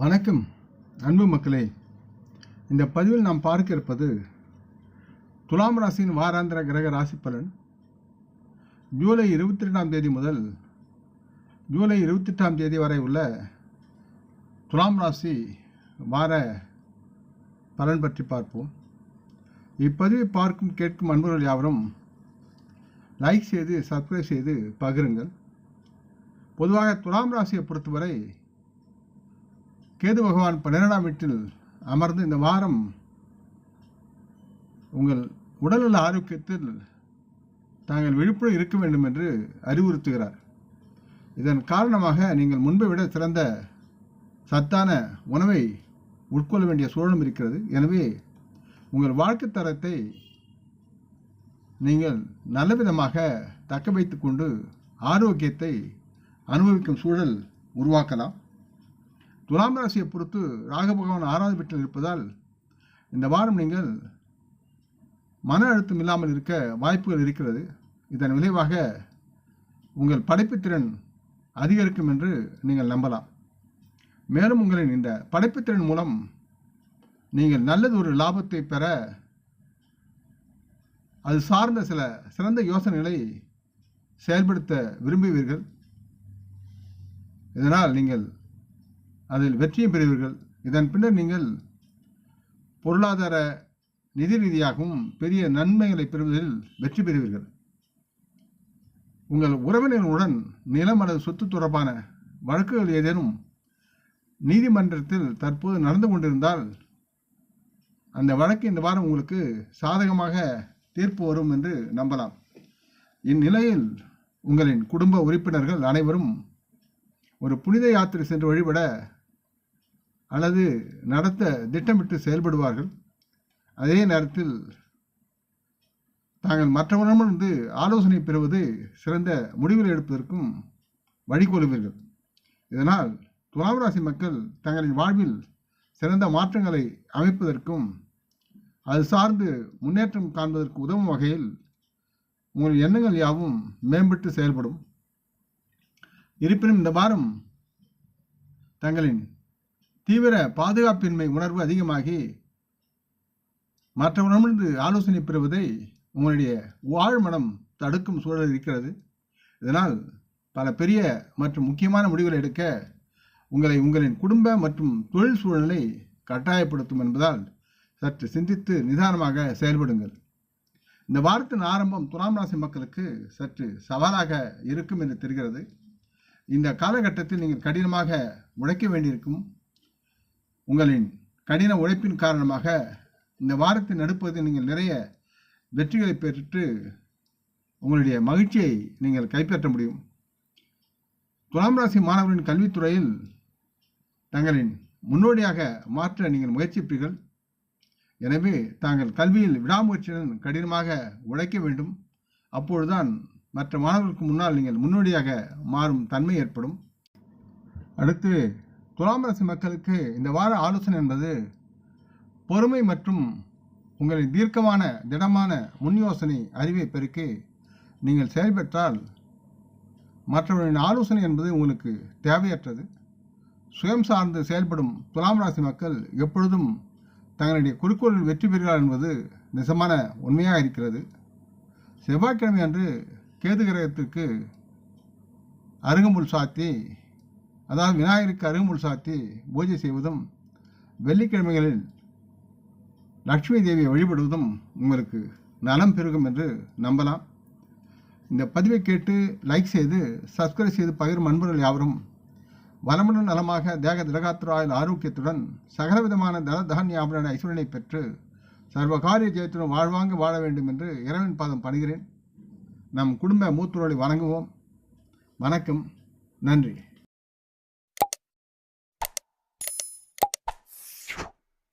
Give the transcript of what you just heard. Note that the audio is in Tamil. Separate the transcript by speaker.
Speaker 1: வணக்கம் அன்பு மக்களே. இந்த பதிவில் நாம் பார்க்க இருப்பது துலாம் ராசியின் வாராந்திர கிரக ராசி பலன். ஜூலை இருபத்தி ரெண்டாம் தேதி முதல் ஜூலை இருபத்தெட்டாம் தேதி வரை உள்ள துலாம் ராசி வார பலன் பற்றி பார்ப்போம். இப்பதிவை பார்க்கும் கேட்கும் அன்பர்கள் யாவரும் லைக் செய்து சப்ஸ்கிரைப் செய்து பகிருங்கள். பொதுவாக துலாம் ராசியை பொறுத்தவரை கேது பகவான் பன்னிரெண்டாம் வீட்டில் அமர்ந்து இந்த வாரம் உங்கள் உடல்நல ஆரோக்கியத்தில் தாங்கள் விழிப்புடன் இருக்க வேண்டும் என்று அறிவுறுத்துகிறார். இதன் காரணமாக நீங்கள் முன்பை விட சிறந்த சத்தான உணவை உட்கொள்ள வேண்டிய சூழலும் இருக்கிறது. எனவே உங்கள் வாழ்க்கை தரத்தை நீங்கள் நல்ல விதமாக தக்க வைத்து கொண்டு ஆரோக்கியத்தை அனுபவிக்கும் சூழல் உருவாக்கலாம். துலாம் ராசியை பொறுத்து ராக பகவான் ஆறாவது வீட்டில் இருப்பதால் இந்த வாரம் நீங்கள் மன அழுத்தம் இல்லாமல் இருக்க வாய்ப்புகள் இருக்கிறது. இதன் விளைவாக உங்கள் படைப்புத்திறன் அதிகரிக்கும் என்று நீங்கள் நம்பலாம். மேலும் உங்களின் இந்த படைப்புத்திறன் மூலம் நீங்கள் நல்லது ஒரு லாபத்தை பெற அது சார்ந்த சில சிறந்த யோசனைகளை செயல்படுத்த விரும்புவீர்கள். இதனால் நீங்கள் அதில் வெற்றியும் பெறுவீர்கள். இதன் பின்னர் நீங்கள் பொருளாதார நிதி ரீதியாகவும் பெரிய நன்மைகளை பெறுவதில் வெற்றி பெறுவீர்கள். உங்கள் உறவினர்களுடன் நிலம் அல்லது சொத்து தொடர்பான வழக்குகள் ஏதேனும் நீதிமன்றத்தில் தற்போது நடந்து கொண்டிருந்தால் அந்த வழக்கு இந்த வாரம் உங்களுக்கு சாதகமாக தீர்ப்பு வரும் என்று நம்பலாம். இந்நிலையில் உங்களின் குடும்ப உறுப்பினர்கள் அனைவரும் ஒரு புனித யாத்திரை சென்று வழிபட அல்லது நடத்த திட்டமிட்டு செயல்படுவார்கள். அதே நேரத்தில் தாங்கள் மற்றவரிடமிருந்து ஆலோசனை பெறுவது சிறந்த முடிவுகள் எடுப்பதற்கும் வழிகொள்வீர்கள் இதனால் துலாம் ராசி மக்கள் தங்களின் வாழ்வில் சிறந்த மாற்றங்களை அமைப்பதற்கும் அது சார்ந்து முன்னேற்றம் காண்பதற்கு உதவும் வகையில் உங்கள் எண்ணங்கள் யாவும் மேம்பட்டு செயல்படும். இருப்பினும் இந்த வாரம் தங்களின் தீவிர பாதுகாப்பின்மை உணர்வு அதிகமாகி மற்றவரிடமிருந்து ஆலோசனை பெறுவதை உங்களுடைய வாழ்மனம் தடுக்கும் சூழல் இருக்கிறது. இதனால் பல பெரிய மற்றும் முக்கியமான முடிவுகளை எடுக்க உங்களை உங்களின் குடும்ப மற்றும் தொழில் சூழ்நிலை கட்டாயப்படுத்தும் என்பதால் சற்று சிந்தித்து நிதானமாக செயல்படுங்கள். இந்த வாரத்தின் ஆரம்பம் துலாம் ராசி மக்களுக்கு சற்று சவாலாக இருக்கும் என்று தெரிகிறது. இந்த காலகட்டத்தில் நீங்கள் கடினமாக உழைக்க வேண்டியிருக்கும். உங்களின் கடின உழைப்பின் காரணமாக இந்த வாரத்தின் நடுப்பதில் நீங்கள் நிறைய வெற்றிகளை பெற்று உங்களுடைய மகிழ்ச்சியை நீங்கள் கைப்பற்ற முடியும். துலாம் ராசி மாணவர்களின் கல்வித்துறையில் தங்களின் முன்னோடியாக மாற்ற நீங்கள் முயற்சிப்பீர்கள். எனவே தாங்கள் கல்வியில் விடாமுயற்சியுடன் கடினமாக உழைக்க வேண்டும். அப்பொழுதுதான் மற்ற மாணவர்களுக்கு முன்னால் நீங்கள் முன்னோடியாக மாறும் தன்மை ஏற்படும். அடுத்து துலாம் ராசி மக்களுக்கு இந்த வார ஆலோசனை என்பது பொறுமை மற்றும் உங்களின் தீர்க்கமான திடமான முன் யோசனை அறிவை பெருக்கி நீங்கள் செயல்பெற்றால் மற்றவர்களின் ஆலோசனை என்பது உங்களுக்கு தேவையற்றது. சுயம் சார்ந்து செயல்படும் துலாம் ராசி மக்கள் எப்பொழுதும் தங்களுடைய குறிக்கோளில் வெற்றி பெறுகிறார் என்பது நிஜமான உண்மையாக இருக்கிறது. செவ்வாய்க்கிழமை அன்று கேது கிரகத்திற்கு அருகம்புல் சாத்தி அதாவது விநாயகருக்கு அருகமுள் சாத்தி பூஜை செய்வதும் வெள்ளிக்கிழமைகளில் லக்ஷ்மி தேவியை வழிபடுவதும் உங்களுக்கு நலம் பெருகும் என்று நம்பலாம். இந்த பதிவை கேட்டு லைக் செய்து சப்ஸ்கிரைப் செய்து பகிரும் அன்பர்கள் யாவரும் வளமுடன் நலமாக தேக திடகாத்திராயில் ஆரோக்கியத்துடன் சகலவிதமான தன தானியாபரண ஐஸ்வரனை பெற்று சர்வகாரிய ஜெயத்துடன் வாழ்வாங்க வாழ வேண்டும் என்று இறைவன் பாதம் பணிகிறேன். நம் குடும்ப மூத்தோரை வணங்குவோம். வணக்கம். நன்றி.